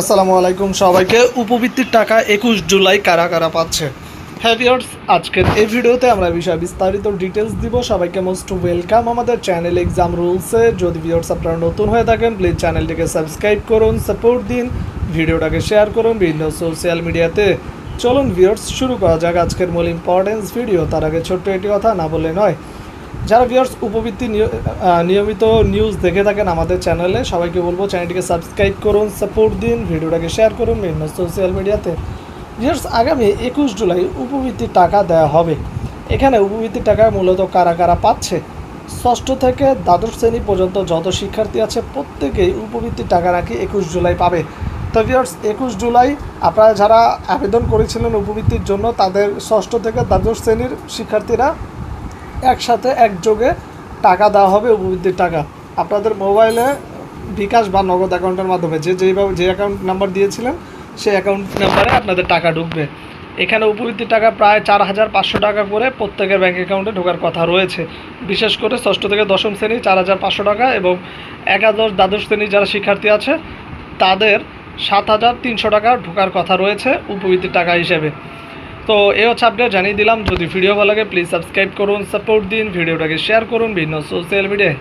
আসসালামু আলাইকুম সবাইকে। উপবৃত্তির টাকা একুশ জুলাই কারা কারা পাচ্ছে? হ্যাঁ ভিউয়ার্স আজকের এই ভিডিওতে আমরা বিষয়ে বিস্তারিত ডিটেলস দিব। সবাইকে মোস্ট ওয়েলকাম আমাদের চ্যানেল এক্সাম রুলসে যদি ভিউয়ার্স আপনারা নতুন হয়ে থাকেন প্লিজ চ্যানেলটিকে সাবস্ক্রাইব করুন সাপোর্ট দিন, ভিডিওটাকে শেয়ার করুন বিভিন্ন সোশ্যাল মিডিয়াতে চলুন ভিউয়ার্স শুরু করা যাক আজকের মূল ইম্পর্টেন্স ভিডিও তার আগে ছোট্ট একটি কথা, না বলে নয়। যারা ভিউয়ার্স উপবৃত্তি নিয়- নিয়মিত নিউজ দেখে থাকেন আমাদের চ্যানেলে সবাইকে বলব চ্যানেলটিকে সাবস্ক্রাইব করুন সাপোর্ট দিন, ভিডিওটাকে শেয়ার করুন, বিভিন্ন সোশ্যাল মিডিয়াতে ভিউয়ার্স আগামী একুশ জুলাই উপবৃত্তির টাকা দেওয়া হবে। এখানে উপবৃত্তির টাকা মূলত কারা কারা পাচ্ছে? ষষ্ঠ থেকে দ্বাদশ শ্রেণি পর্যন্ত যত শিক্ষার্থী আছে, প্রত্যেকেই উপবৃত্তির টাকা নাকি একুশ জুলাই পাবে। তো ভিউয়ার্স একুশ জুলাই আপনারা যারা আবেদন করেছিলেন উপবৃত্তির জন্য, তাদের ষষ্ঠ থেকে দ্বাদশ শ্রেণির শিক্ষার্থীরা একসাথে একযোগে টাকা দেওয়া হবে উপবৃত্তির টাকা। আপনাদের মোবাইলে বিকাশ বা নগদ অ্যাকাউন্টের মাধ্যমে যে যেভাবে যে অ্যাকাউন্ট নাম্বার দিয়েছিলেন, সেই অ্যাকাউন্ট নাম্বারে আপনাদের টাকা ঢুকবে। এখানে উপবৃত্তির টাকা প্রায় চার হাজার পাঁচশো টাকা করে প্রত্যেকের ব্যাঙ্ক অ্যাকাউন্টে ঢোকার কথা রয়েছে। বিশেষ করে ষষ্ঠ থেকে দশম শ্রেণি চার হাজার পাঁচশো টাকা এবং একাদশ দ্বাদশ শ্রেণির যারা শিক্ষার্থী আছে, তাদের সাত হাজার তিনশো টাকা ঢোকার কথা রয়েছে উপবৃত্তির টাকা হিসেবে। তো এই হচ্ছে আপডেট জানিয়ে দিলাম। যদি ভিডিও ভালো লাগে প্লিজ সাবস্ক্রাইব করুন সাপোর্ট দিন ভিডিওটাকে শেয়ার করুন, বিভিন্ন সোশ্যাল মিডিয়ায়